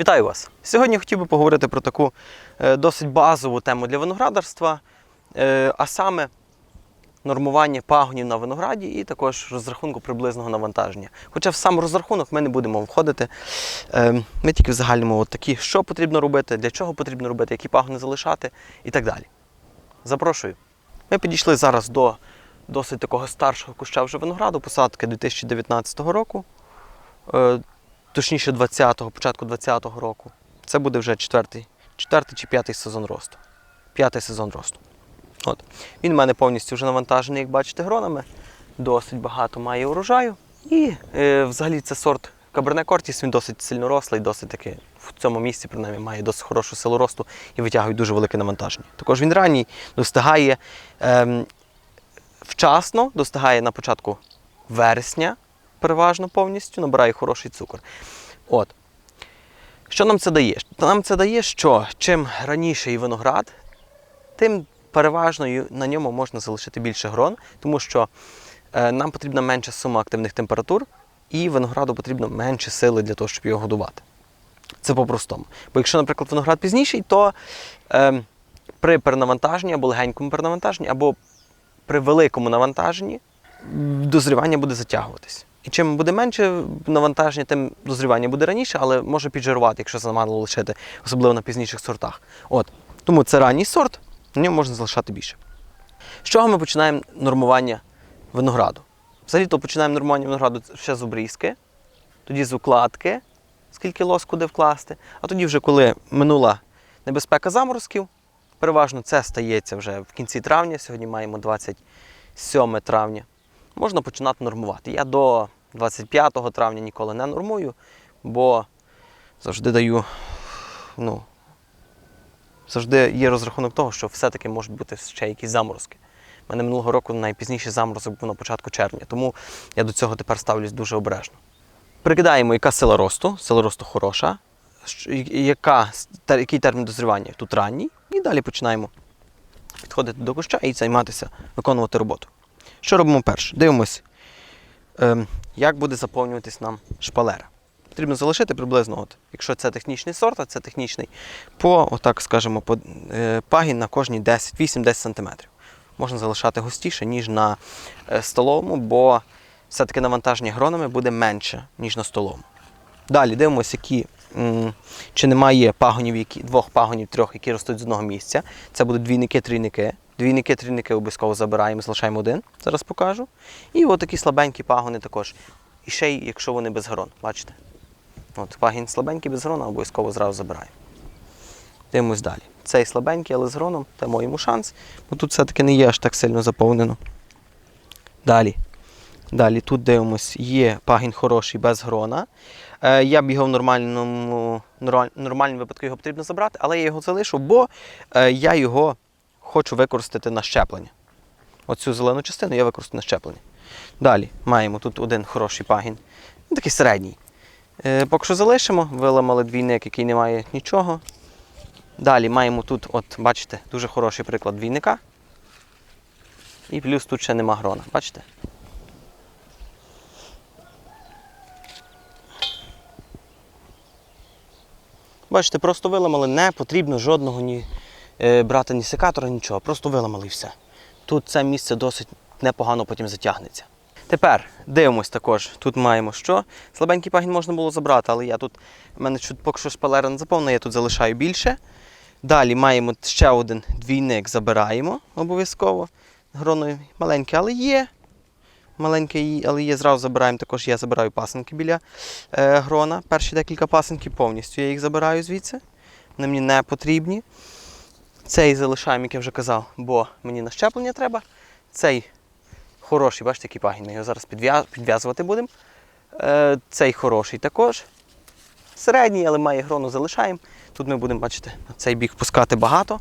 Вітаю вас! Сьогодні хотів би поговорити про таку е, досить базову тему для виноградарства, е, а саме нормування пагонів на винограді і також розрахунку приблизного навантаження. Хоча в сам розрахунок ми не будемо входити. Е, Ми тільки в загальному от такі, що потрібно робити, для чого потрібно робити, які пагони залишати і так далі. Запрошую. Ми підійшли зараз до досить такого старшого куща вже винограду, посадки 2019 року. Е, точніше 20-го, початку 20-го року. Це буде вже четвертий, четвертий чи п'ятий сезон росту. П'ятий сезон росту. От. Він в мене повністю вже навантажений, як бачите, гронами. Досить багато має урожаю. І е, взагалі це сорт Каберне Кортіс, він досить сильно рослий, досить таки в цьому місці, принаймні, має досить хорошу силу росту і витягує дуже велике навантаження. Також він ранній, достигає ем, вчасно, достигає на початку вересня, переважно повністю, набирає хороший цукор. От. Що нам це дає? Нам це дає, що чим раніший виноград, тим переважно на ньому можна залишити більше грон, тому що е, нам потрібна менша сума активних температур, і винограду потрібно менше сили для того, щоб його годувати. Це по-простому. Бо якщо, наприклад, виноград пізніший, то е, при перенавантаженні або легенькому перенавантаженні, або при великому навантаженні дозрівання буде затягуватись. І чим буде менше навантаження, тим дозрівання буде раніше, але може піджирувати, якщо замало лишити, особливо на пізніших сортах. От. Тому це ранній сорт, на ньому можна залишати більше. З чого ми починаємо нормування винограду? Взагалі то починаємо нормування винограду ще з обрізки, тоді з укладки, скільки лос куди вкласти. А тоді, вже коли минула небезпека заморозків, переважно це стається вже в кінці травня, сьогодні маємо 27 травня, можна починати нормувати. Я до 25 травня ніколи не нормую, бо завжди даю, ну, завжди є розрахунок того, що все-таки можуть бути ще якісь заморозки. У мене минулого року найпізніший заморозок був на початку червня, тому я до цього тепер ставлюсь дуже обережно. Прикидаємо, яка сила росту. Сила росту хороша, яка, який термін дозрівання тут ранній, і далі починаємо підходити до куща і займатися, виконувати роботу. Що робимо перше? Дивимось, ем, як буде заповнюватись нам шпалера. Потрібно залишити приблизно, от, якщо це технічний сорт, а це технічний, по, отак скажемо, по, е, пагін на кожні 10, 8-10 см. Можна залишати густіше, ніж на е, столовому, бо все-таки навантаження гронами буде менше, ніж на столовому. Далі дивимося, які, м, чи немає пагонів, які, двох пагонів, трьох, які ростуть з одного місця. Це будуть двійники, трійники. Двійники, трійники обов'язково забираємо, залишаємо один, зараз покажу. І от такі слабенькі пагони також. І ще й, якщо вони без грон, бачите? От, пагін слабенький без грона, обов'язково зразу забираємо. Дивимось далі. Цей слабенький, але з гроном, дамо йому шанс, бо тут все-таки не є аж так сильно заповнено. Далі. Далі тут дивимось, є пагін хороший без грона. Е, я б його в нормальному, нормальному випадку його потрібно забрати, але я його залишу, бо е, я його хочу використати на щеплення. Оцю зелену частину я використаю на щеплення. Далі маємо тут один хороший пагін, такий середній. Е, поки що залишимо, виламали двійник, який не має нічого. Далі маємо тут, от, бачите, дуже хороший приклад двійника. І плюс тут ще нема грона. Бачите? Бачите, просто виламали, не потрібно жодного ні брати ні секатора, нічого. Просто виламали все. Тут це місце досить непогано потім затягнеться. Тепер дивимось також. Тут маємо що. Слабенький пагін можна було забрати, але я тут, в мене чуть поки що шпалера не заповнена, я тут залишаю більше. Далі маємо ще один двійник, забираємо обов'язково. Гроно маленьке, але є. Маленьке, але є, зразу забираємо. Також я забираю пасенки біля е, грона. Перші декілька пасенків повністю я їх забираю звідси. Вони мені не потрібні. Цей залишаємо, як я вже казав, бо мені на щеплення треба. Цей хороший, бачите, який пагін. Ми його зараз підв'язувати будемо. Е, цей хороший також. Середній, але має грону, залишаємо. Тут ми будемо, бачите, на цей бік пускати багато.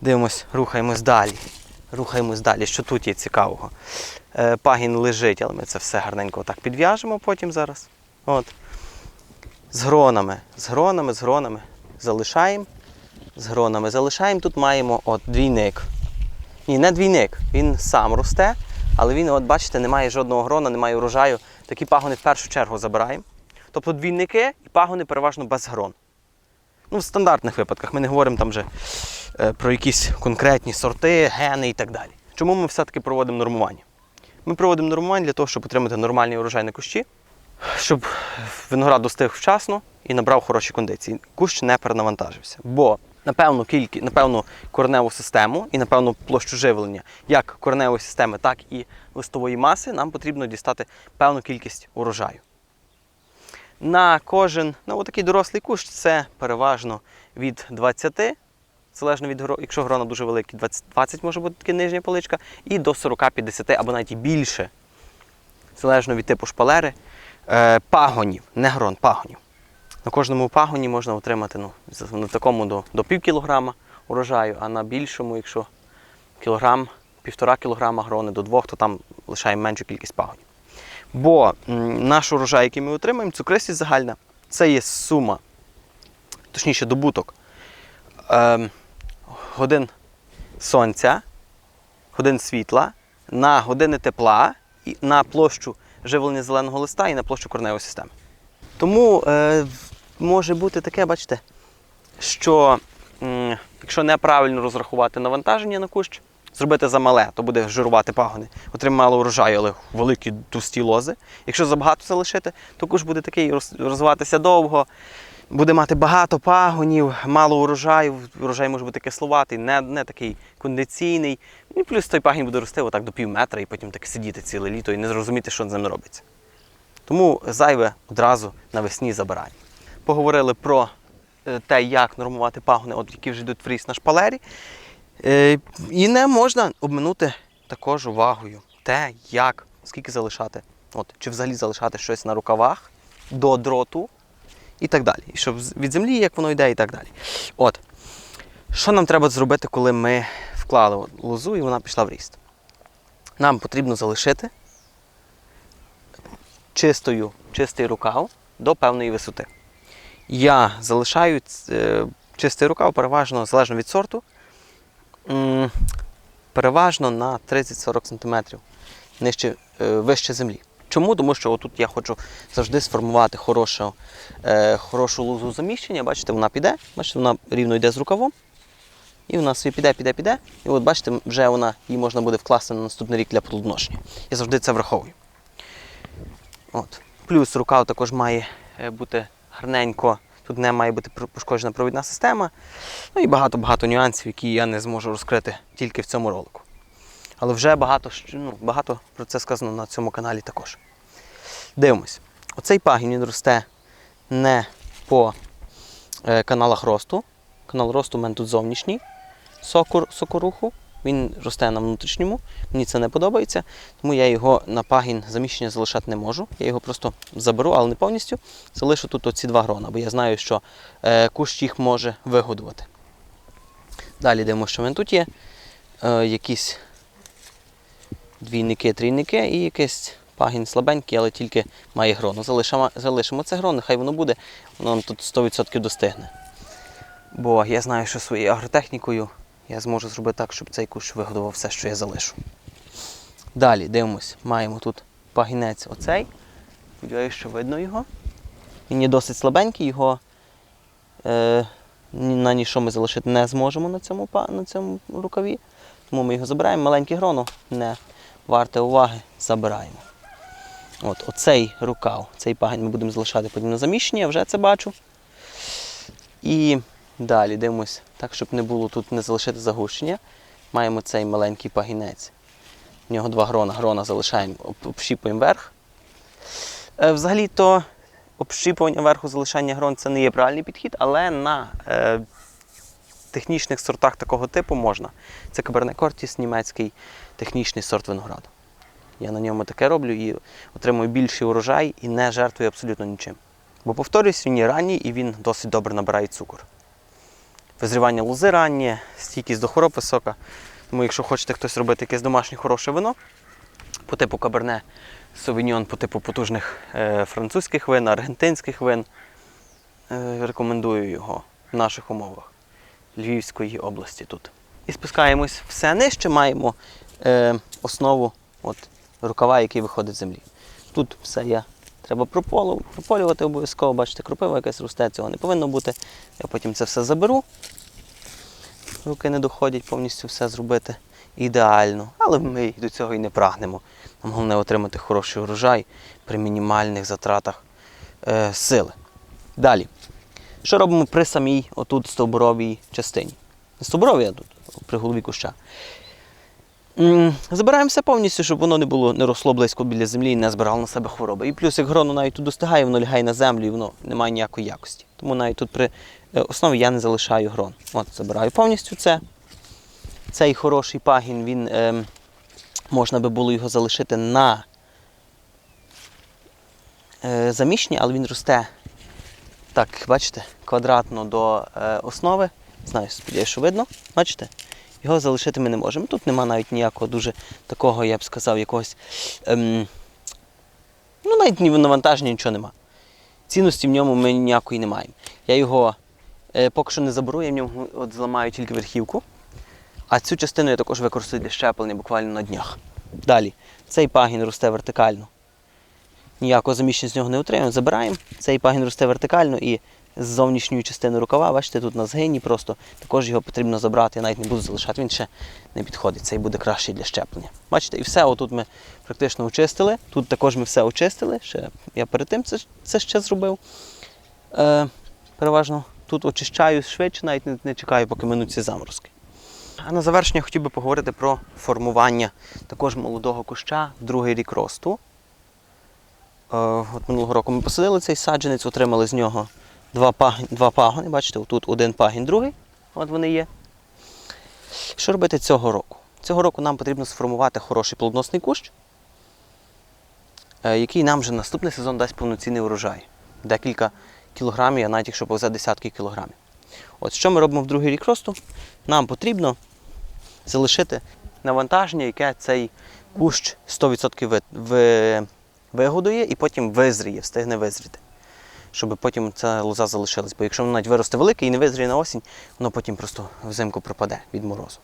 Дивимось, рухаємось далі. Рухаємось далі, що тут є цікавого. Е, пагін лежить, але ми це все гарненько так підв'яжемо потім зараз. От. З гронами, з гронами, з гронами залишаємо. З гронами залишаємо. Тут маємо от двійник. Ні, не двійник. Він сам росте, але він, от бачите, немає жодного грона, немає урожаю. Такі пагони в першу чергу забираємо. Тобто двійники і пагони переважно без грон. Ну, в стандартних випадках ми не говоримо там вже е, про якісь конкретні сорти, гени і так далі. Чому ми все-таки проводимо нормування? Ми проводимо нормування для того, щоб отримати нормальний урожай на кущі, щоб виноград достиг вчасно і набрав хороші кондиції. Кущ не перенавантажився. Бо на певну кількість, на певну кореневу систему і на певну площу живлення, як кореневої системи, так і листової маси, нам потрібно дістати певну кількість урожаю. На кожен, ну отакий дорослий кущ це переважно від 20, залежно від якщо грона дуже великі, 20, 20 може бути таки нижня поличка, і до 40-50 або навіть і більше, залежно від типу шпалери, е, пагонів, не грон, пагонів. На кожному пагоні можна отримати ну, на такому до, до пів кілограма урожаю, а на більшому, якщо кілограм, півтора кілограма грони до двох, то там лишаємо меншу кількість пагонів. Бо наш урожай, який ми отримаємо, цукристість загальна, це є сума, точніше, добуток ем, годин сонця, годин світла, на години тепла, і на площу живлення зеленого листа і на площу корневої системи. Тому е, може бути таке, бачите, що якщо неправильно розрахувати навантаження на кущ, зробити замале, то буде жирувати пагони, отримає мало урожаю, але великі товсті лози. Якщо забагато залишити, то кущ буде такий розвиватися довго, буде мати багато пагонів, мало урожаю, урожай може бути кисловатий, не, не такий кондиційний. І плюс той пагін буде рости отак до пів метра і потім так сидіти ціле літо і не зрозуміти, що з ним робиться. Тому зайве одразу навесні забираємо. Поговорили про е, те, як нормувати пагони, от які вже йдуть в ріст на шпалері. Е, І не можна обминути також увагою те, як, скільки залишати, от, чи взагалі залишати щось на рукавах до дроту і так далі. І щоб від землі, як воно йде, і так далі. От. Що нам треба зробити, коли ми вклали лозу і вона пішла в ріст? Нам потрібно залишити чистою, чистий рукав до певної висоти. Я залишаю е, чистий рукав переважно залежно від сорту. Переважно на 30-40 см нижче, е, вище землі. Чому? Тому що отут я хочу завжди сформувати хорошу, е, хорошу лузу заміщення. Бачите, вона піде, бачите, вона рівно йде з рукавом. І вона собі піде, піде, піде. І от бачите, вже вона її можна буде вкласти на наступний рік для плодоношення. Я завжди це враховую. От. Плюс рукав також має бути гарненько. Тут не має бути пошкоджена провідна система. Ну і багато-багато нюансів, які я не зможу розкрити тільки в цьому ролику. Але вже багато, ну, багато про це сказано на цьому каналі також. Дивимось. Оцей пагін він росте не по е, каналах росту. Канал росту у мене тут зовнішній сокор, сокоруху. Він росте на внутрішньому. Мені це не подобається, тому я його на пагін заміщення залишати не можу. Я його просто заберу, але не повністю. Залишу тут оці два грона, бо я знаю, що е, кущ їх може вигодувати. Далі дивимося, що в мене тут є. Е, якісь двійники, трійники і якийсь пагін слабенький, але тільки має грону. Залишимо, залишимо це гроно, хай воно буде, воно нам тут 100% достигне. Бо я знаю, що своєю агротехнікою я зможу зробити так, щоб цей кущ вигодував все, що я залишу. Далі дивимось, маємо тут пагінець оцей. Сподіваюся, що видно його. Він є досить слабенький, його е, на ніщо ми залишити не зможемо на цьому, на цьому рукаві. Тому ми його забираємо. Маленьке гроно, не варте уваги, забираємо. От, оцей рукав, цей пагань ми будемо залишати потім на заміщення, я вже це бачу. І далі дивимось, так, щоб не було тут не залишити загущення. Маємо цей маленький пагінець. В нього два грона. Грона залишаємо, общіпуємо верх. Е, Взагалі-то общіпування верху залишання грон це не є правильний підхід, але на е, технічних сортах такого типу можна. Це Cortis, німецький технічний сорт винограду. Я на ньому таке роблю і отримую більший урожай і не жертвую абсолютно нічим. Бо повторюсь, він є ранній і він досить добре набирає цукор. Визрівання лози раннє, стійкість до хвороб висока. Тому якщо хочете хтось робити якесь домашнє хороше вино, по типу Каберне Совіньон, по типу потужних е, французьких вин, аргентинських вин, е, рекомендую його в наших умовах Львівської області тут. І спускаємось все нижче, маємо е, основу от, рукава, який виходить з землі. Тут все я Треба прополювати обов'язково, бачите, кропива якась росте, цього не повинно бути. Я потім це все заберу. Руки не доходять повністю все зробити ідеально. Але ми до цього і не прагнемо. Нам головне отримати хороший урожай при мінімальних затратах е, сили. Далі. Що робимо при самій отут стовбуровій частині? Не стовбуровій, а тут, при голові куща. М, Забираємо все повністю, щоб воно не було не росло близько біля землі і не збирало на себе хвороби. І плюс, як гроно навіть тут достигає, воно лягає на землю і воно не має ніякої якості. Тому навіть тут при е, основі я не залишаю грон. От, забираю повністю це. Цей хороший пагін, він ем, можна би було його залишити на е, заміщення, але він росте так, бачите, квадратно до е, основи. Знаю, сподіваюся, що видно. Бачите? Його залишити ми не можемо. Тут нема навіть ніякого дуже такого, я б сказав, якогось. Ем, ну, навіть ні навантаження, нічого нема. Цінності в ньому ми ніякої не маємо. Я його е, поки що не заберу, я в ньому от зламаю тільки верхівку. А цю частину я також використаю для щеплення буквально на днях. Далі, цей пагін росте вертикально. Ніякого заміщення з нього не отримаємо. Забираємо. Цей пагін росте вертикально і з зовнішньої частини рукава, бачите, тут на згині просто також його потрібно забрати. Я навіть не буду залишати, він ще не підходить. Цей буде кращий для щеплення. Бачите, і все, отут ми практично очистили. Тут також ми все очистили. Ще я перед тим це, це ще зробив. Е, переважно тут очищаю швидше, навіть не, не чекаю, поки минуть ці заморозки. А на завершення хотів би поговорити про формування також молодого куща в другий рік росту. Е, От минулого року ми посадили цей саджанець, отримали з нього два, паг... два пагони. Бачите, тут один пагін, другий. От вони є. Що робити цього року? Цього року нам потрібно сформувати хороший плодоносний кущ, е, який нам вже наступний сезон дасть повноцінний урожай. Декілька кілограмів, а навіть якщо повезе десятки кілограмів. От що ми робимо в другий рік росту? Нам потрібно залишити навантаження, яке цей кущ 100% ви, ви, вигодує і потім визріє, встигне визріти. Щоб потім ця лоза залишилась. Бо якщо воно навіть виросте велике і не визріє на осінь, воно потім просто взимку пропаде від морозу.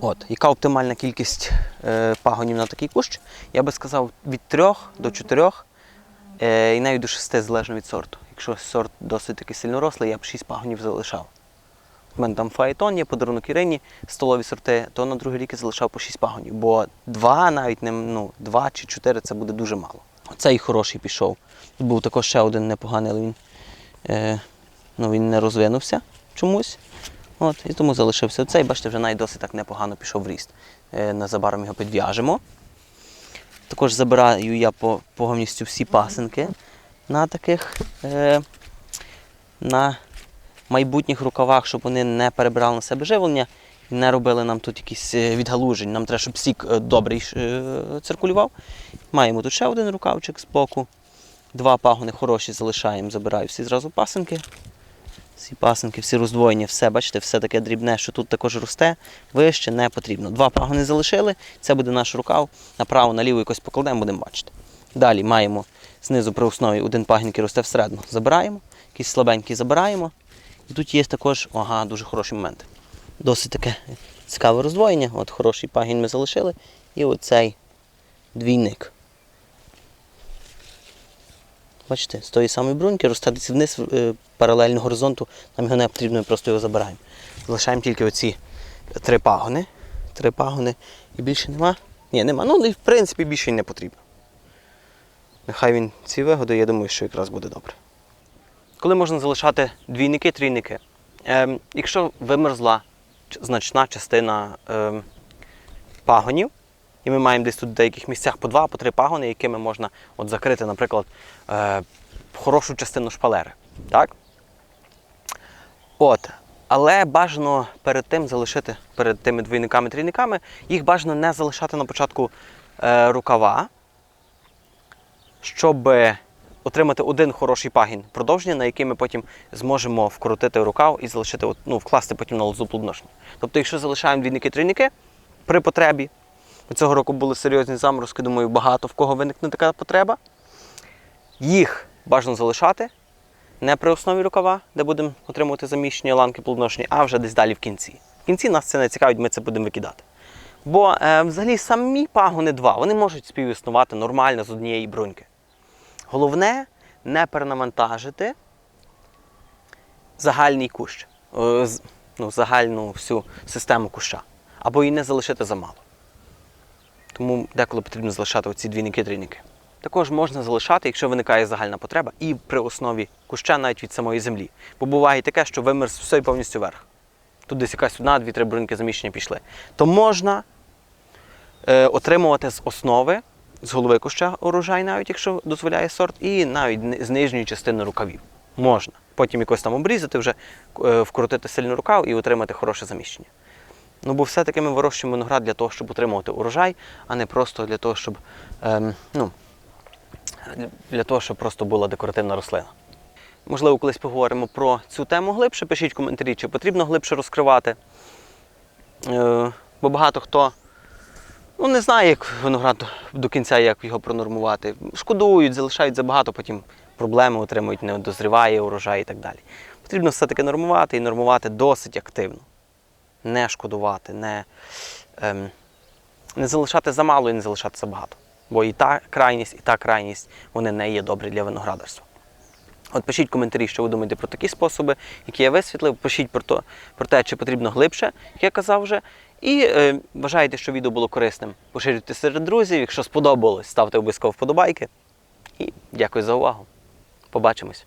От, яка оптимальна кількість е, пагонів на такий кущ? Я би сказав від 3 до 4 е, і навіть до 6 залежно від сорту. Якщо сорт досить таки сильно рослий, я б 6 пагонів залишав. У мене там фаетон є, подарунок Ірині, столові сорти, то на другий рік я залишав по 6 пагонів, бо 2 навіть не ну, 2 чи 4 це буде дуже мало. Цей хороший пішов. Тут був також ще один непоганий, але він, е, ну, він не розвинувся чомусь. От, і тому залишився цей, бачите, вже навіть досить так непогано пішов в ріст. Е, незабаром його підв'яжемо. Також забираю я по, повністю всі пасинки на таких е, на майбутніх рукавах, щоб вони не перебирали на себе живлення не робили нам тут якісь е, відгалужень. Нам треба, щоб сік е, добре е, циркулював. Маємо тут ще один рукавчик з боку. Два пагони хороші залишаємо, забираю всі зразу пасинки. Всі пасинки, всі роздвоєні, все, бачите, все таке дрібне, що тут також росте, вище не потрібно. Два пагони залишили, це буде наш рукав, направо, наліво якось покладемо, будемо бачити. Далі маємо знизу при основі один пагін, який росте всередину, забираємо, якийсь слабенький забираємо. І тут є також, ага, дуже хороший момент. Досить таке цікаве роздвоєння. От хороший пагін ми залишили. І оцей двійник. Бачите, з тої самої бруньки росте десь вниз е, паралельно горизонту, нам його не потрібно, ми просто його забираємо. Залишаємо тільки оці три пагони. Три пагони і більше нема. Ні, нема. Ну, в принципі більше й не потрібно. Нехай він ці вигоди, я думаю, що якраз буде добре. Коли можна залишати двійники, трійники? Ем, якщо вимерзла значна частина ем, пагонів, і ми маємо десь тут в деяких місцях по два, по три пагони, якими можна от закрити, наприклад, е, хорошу частину шпалери. Так? От. Але бажано перед тим залишити, перед тими двійниками-трійниками, їх бажано не залишати на початку е, рукава, щоб отримати один хороший пагін продовження, на який ми потім зможемо вкрутити рукав і залишити, ну, вкласти потім на лозу плодоношення. Тобто, якщо залишаємо двійники-трійники при потребі, цього року були серйозні заморозки, думаю, багато в кого виникне така потреба. Їх бажано залишати не при основі рукава, де будемо отримувати заміщення ланки плодоношення, а вже десь далі в кінці. В кінці нас це не цікавить, ми це будемо викидати. Бо е, взагалі самі пагони два, вони можуть співіснувати нормально з однієї бруньки. Головне не перенавантажити загальний кущ, е, ну, загальну всю систему куща, або її не залишити замало. Тому деколи потрібно залишати оці двійники трійники. Також можна залишати, якщо виникає загальна потреба, і при основі куща навіть від самої землі. Бо буває таке, що вимерз все і повністю вверх. Тут десь якась одна, дві-три бруньки заміщення пішли. То можна е, отримувати з основи, з голови куща урожай, навіть якщо дозволяє сорт, і навіть з нижньої частини рукавів. Можна. Потім якось там обрізати, вже е, вкрутити сильно рукав і отримати хороше заміщення. Ну, бо все-таки ми вирощуємо виноград для того, щоб отримувати урожай, а не просто для того, щоб, ем, ну, для того, щоб просто була декоративна рослина. Можливо, колись поговоримо про цю тему глибше. Пишіть коментарі, чи потрібно глибше розкривати. Е, бо багато хто ну, не знає, як виноград до кінця, як його пронормувати. Шкодують, залишають забагато, потім проблеми отримують, не дозріває урожай і так далі. Потрібно все-таки нормувати і нормувати досить активно. Не шкодувати, не, ем, не залишати замало і не залишати забагато. Бо і та крайність, і та крайність вони не є добрі для виноградарства. От пишіть коментарі, що ви думаєте про такі способи, які я висвітлив. Пишіть про, то, про те, чи потрібно глибше, як я казав вже. І е, бажаєте, що відео було корисним. Поширюйте серед друзів. Якщо сподобалось, ставте обов'язково вподобайки. І дякую за увагу. Побачимось.